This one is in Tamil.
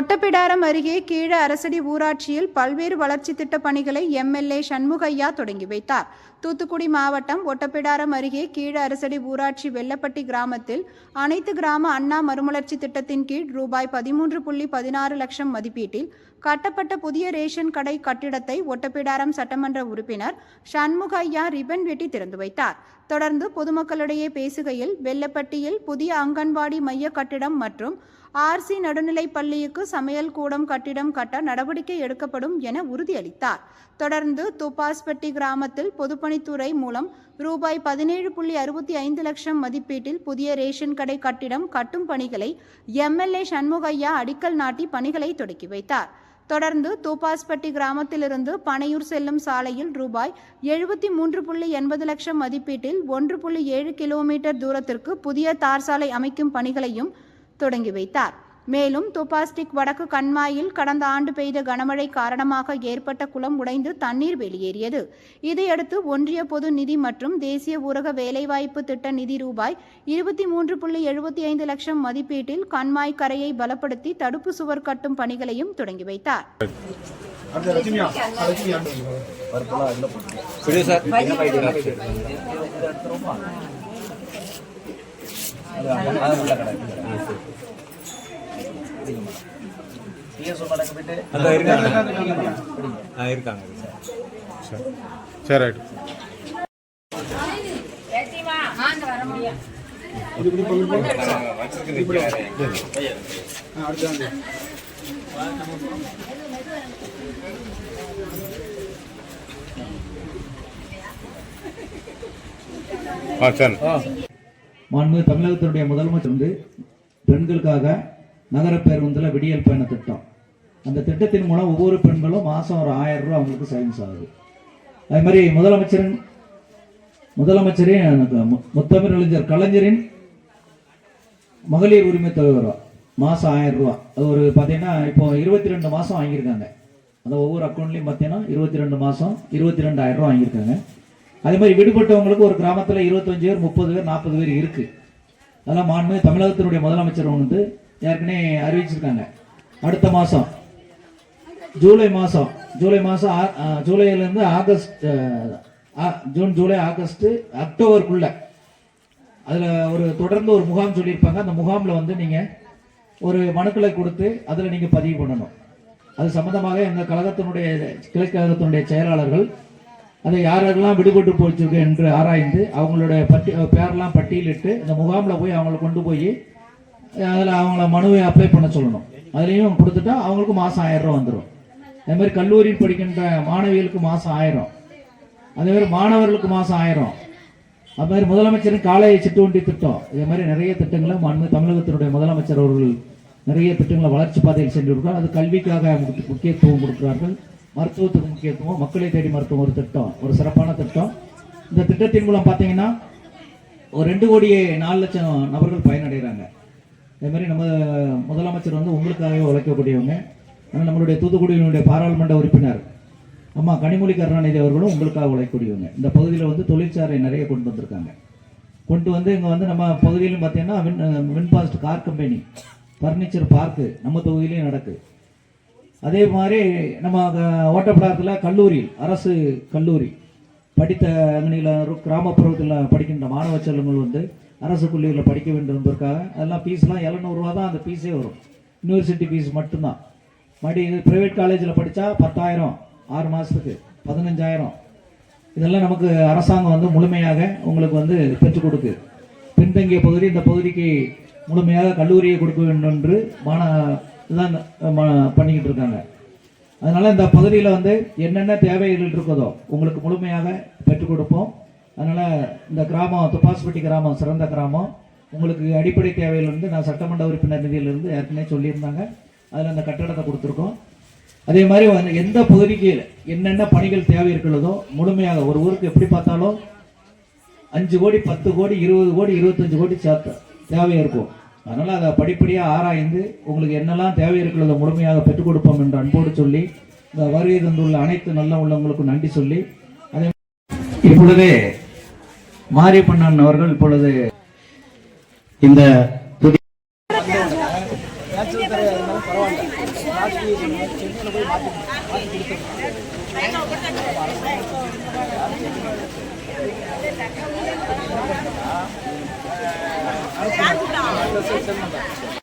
ஒட்டப்பிடாரம் அருகே கீழ அரசடி ஊராட்சியில் பல்வேறு வளர்ச்சி திட்ட பணிகளை எம்எல்ஏ சண்முகையா தொடங்கி வைத்தார். தூத்துக்குடி மாவட்டம் ஒட்டப்பிடாரம் அருகே கீழ அரசடி ஊராட்சி வெள்ளப்பட்டி கிராமத்தில் அனைத்து கிராம அண்ணா மறுமலர்ச்சி திட்டத்தின் கீழ் ரூபாய் பதிமூன்று புள்ளி பதினாறு லட்சம் மதிப்பீட்டில் கட்டப்பட்ட புதிய ரேஷன் கடை கட்டிடத்தை ஒட்டப்பிடாரம் சட்டமன்ற உறுப்பினர் சண்முகையா ரிபன் வெட்டி திறந்து வைத்தார். தொடர்ந்து பொதுமக்களிடையே பேசுகையில் வெள்ளப்பட்டியில் புதிய அங்கன்வாடி மைய கட்டிடம் மற்றும் ஆர்சி நடுநிலைப் பள்ளிக்கு சமையல் கூடம் கட்டிடம் கட்ட நடவடிக்கை எடுக்கப்படும் என உறுதியளித்தார். தொடர்ந்து துப்பாஸ்பட்டி கிராமத்தில் பொதுப்பணித்துறை மூலம் ரூபாய் பதினேழு புள்ளி அறுபத்தி ஐந்து லட்சம் மதிப்பீட்டில் புதிய ரேஷன் கடை கட்டிடம் கட்டும் பணிகளை எம்எல்ஏ சண்முகையா அடிக்கல் நாட்டி பணிகளை தொடக்கி வைத்தார். தொடர்ந்து தூப்பாஸ்பட்டி கிராமத்திலிருந்து பனையூர் செல்லும் சாலையில் ரூபாய் எழுபத்தி மூன்று புள்ளி எண்பது லட்சம் மதிப்பீட்டில் ஒன்று புள்ளி ஏழு கிலோமீட்டர் தூரத்திற்கு புதிய தார் சாலை அமைக்கும் பணிகளையும் தொடங்கி வைத்தார். மேலும் துப்பாஸ்டிக் வடக்கு கண்மாயில் கடந்த ஆண்டு பெய்த கனமழை காரணமாக ஏற்பட்ட குளம் உடைந்து தண்ணீர் வெளியேறியது. இதையடுத்து ஒன்றிய பொது நிதி மற்றும் தேசிய ஊரக வேலைவாய்ப்பு திட்ட நிதி ரூபாய் இருபத்தி மூன்று புள்ளி எழுபத்தி ஐந்து லட்சம் மதிப்பீட்டில் கண்மாய் கரையை பலப்படுத்தி தடுப்பு சுவர் கட்டும் பணிகளையும் தொடங்கி வைத்தார். விடு சார் அந்த இருக்காங்க ஆ இருக்காங்க சார் சரி ரைட் ஆ சரி. மாண்பு தமிழகத்தினுடைய முதலமைச்சர் வந்து பெண்களுக்காக நகர பேருந்தில் விடியல் பயண திட்டம். அந்த திட்டத்தின் மூலம் ஒவ்வொரு பெண்களும் மாதம் ஒரு ஆயிரம் ரூபா அவங்களுக்கு சேவிங்ஸ் ஆகுது. அதே மாதிரி முதலமைச்சரின் முதலமைச்சரின் முத்தமிழ் அறிஞர் கலைஞரின் மகளிர் உரிமை தொகை வரும் மாதம் ஆயிரம் ரூபா அது ஒரு பார்த்தீங்கன்னா இப்போ இருபத்தி ரெண்டு மாதம் வாங்கியிருக்காங்க. அந்த ஒவ்வொரு அக்கௌண்ட்லையும் பார்த்தீங்கன்னா இருபத்தி ரெண்டு மாதம் இருபத்தி ரெண்டாயிரம் ரூபா வாங்கியிருக்காங்க. அதே மாதிரி விடுபட்டவங்களுக்கு ஒரு கிராமத்தில் இருபத்தஞ்சு பேர் முப்பது பேர் நாற்பது பேர் இருக்குது அதெல்லாம் மாண்பு தமிழகத்தினுடைய முதலமைச்சர் வந்து ஏற்கனவே அறிவிச்சிருக்காங்க. அடுத்த மாதம் ஜூலை மாதம் ஜூலை மாதம் ஜூலைலேருந்து ஆகஸ்ட் ஆ- ஜூன் ஜூலை ஆகஸ்ட்டு அக்டோபருக்குள்ள. அதில் ஒரு தொடர்ந்து ஒரு முகாம் சொல்லியிருப்பாங்க. அந்த முகாமில் வந்து நீங்கள் ஒரு மனுக்களை கொடுத்து அதில் நீங்கள் பதிவு பண்ணணும். அது சம்பந்தமாக எங்கள் கழகத்தினுடைய கிழக்கு கழகத்தினுடைய செயலாளர்கள் அதை யாரெல்லாம் விடுபட்டு போச்சிருக்கு என்று ஆராய்ந்து அவங்களுடைய பட்டி பேரெல்லாம் பட்டியலிட்டு இந்த முகாமில் போய் அவங்கள கொண்டு போய் அதில் அவங்கள மனுவை அப்ளை பண்ண சொல்லணும். அதுலேயும் கொடுத்துட்டா அவங்களுக்கு மாதம் ஆயிரம் ரூபா வந்துடும் அதே மாதிரி கல்லூரியில் படிக்கின்ற மாணவிகளுக்கு மாதம் ஆயிரம். அதே மாதிரி மாணவர்களுக்கு மாதம் ஆயிரம். அது மாதிரி முதலமைச்சரின் காலை சிட்டுவண்டி திட்டம். இதே மாதிரி நிறைய திட்டங்களை மண் தமிழகத்தினுடைய முதலமைச்சர் அவர்கள் நிறைய திட்டங்களை வளர்ச்சி பாதையில் சென்றிருக்கார் அது கல்விக்காக முக்கியத்துவம் கொடுக்கிறார்கள். மருத்துவத்துக்கு முக்கியத்துவம் மக்களை தேடி மருத்துவம் ஒரு திட்டம் ஒரு சிறப்பான திட்டம். இந்த திட்டத்தின் மூலம் பார்த்தீங்கன்னா ஒரு ரெண்டு கோடியே நாலு லட்சம் நபர்கள் பயனடைகிறாங்க. அதே மாதிரி நம்ம முதலமைச்சர் வந்து உங்களுக்காகவே உழைக்கக்கூடியவங்க ஆனால் நம்மளுடைய தூத்துக்குடியினுடைய பாராளுமன்ற உறுப்பினர் அம்மா கனிமொழி கருணாநிதி அவர்களும் உங்களுக்காக உழைக்கக்கூடியவங்க. இந்த பகுதியில் வந்து தொழிற்சாலை நிறைய கொண்டு வந்திருக்காங்க. கொண்டு வந்து இங்கே வந்து நம்ம பகுதியிலும் பார்த்தீங்கன்னா Vin VinFast car company furniture park நம்ம தொகுதியிலையும் நடக்கு. அதே மாதிரி நம்ம அங்க ஓட்டப்படாரத்தில் கல்லூரி அரசு கல்லூரி படித்த அங்கனியில் கிராமப்புறத்தில் படிக்கின்ற மாணவ செல்வங்கள் வந்து அரசு கல்லூரியில் படிக்க வேண்டும் என்பதற்காக. அதெல்லாம் ஃபீஸ்லாம் எழுநூறுவா தான் அந்த ஃபீஸே வரும். யூனிவர்சிட்டி ஃபீஸ் மட்டும்தான். மறுபடி இது ப்ரைவேட் காலேஜில் படித்தா பத்தாயிரம் ஆறு மாதத்துக்கு பதினஞ்சாயிரம். இதெல்லாம் நமக்கு அரசாங்கம் வந்து முழுமையாக உங்களுக்கு வந்து பெற்றுக் கொடுக்கு. பின்தங்கிய பகுதி இந்த பகுதிக்கு முழுமையாக கல்லூரியை கொடுக்க வேண்டும் என்று மாண இதான் பண்ணிக்கிட்டு இருக்காங்க. அதனால் இந்த பகுதியில் வந்து என்னென்ன தேவைகள் இருக்குதோ உங்களுக்கு முழுமையாக பெற்றுக் கொடுப்போம். அதனால் இந்த கிராமம் துப்பாஸ்பட்டி கிராமம் சிறந்த கிராமம். உங்களுக்கு அடிப்படை தேவையிலிருந்து நான் சட்டமன்ற உறுப்பினர் நிதியிலிருந்து ஏற்கனவே சொல்லியிருந்தாங்க. அதில் அந்த கட்டடத்தை கொடுத்துருக்கோம். அதே மாதிரி எந்த பகுதிக்கு என்னென்ன பணிகள் தேவை இருக்கிறதோ முழுமையாக ஒரு ஊருக்கு எப்படி பார்த்தாலும் அஞ்சு கோடி பத்து கோடி இருபது கோடி இருபத்தஞ்சு கோடி சேர்த்து தேவை இருக்கும். அதனால் அதை படிப்படியாக ஆராய்ந்து உங்களுக்கு என்னெல்லாம் தேவை இருக்கிறதோ முழுமையாக பெற்றுக் கொடுப்போம் என்று அன்போடு சொல்லி இந்த வருகை தந்துள்ள அனைத்து நல்ல உள்ளவங்களுக்கும் நன்றி சொல்லி இப்பொழுது மாரியப்பண்ணன் அவர்கள் இப்பொழுது இந்த புதிய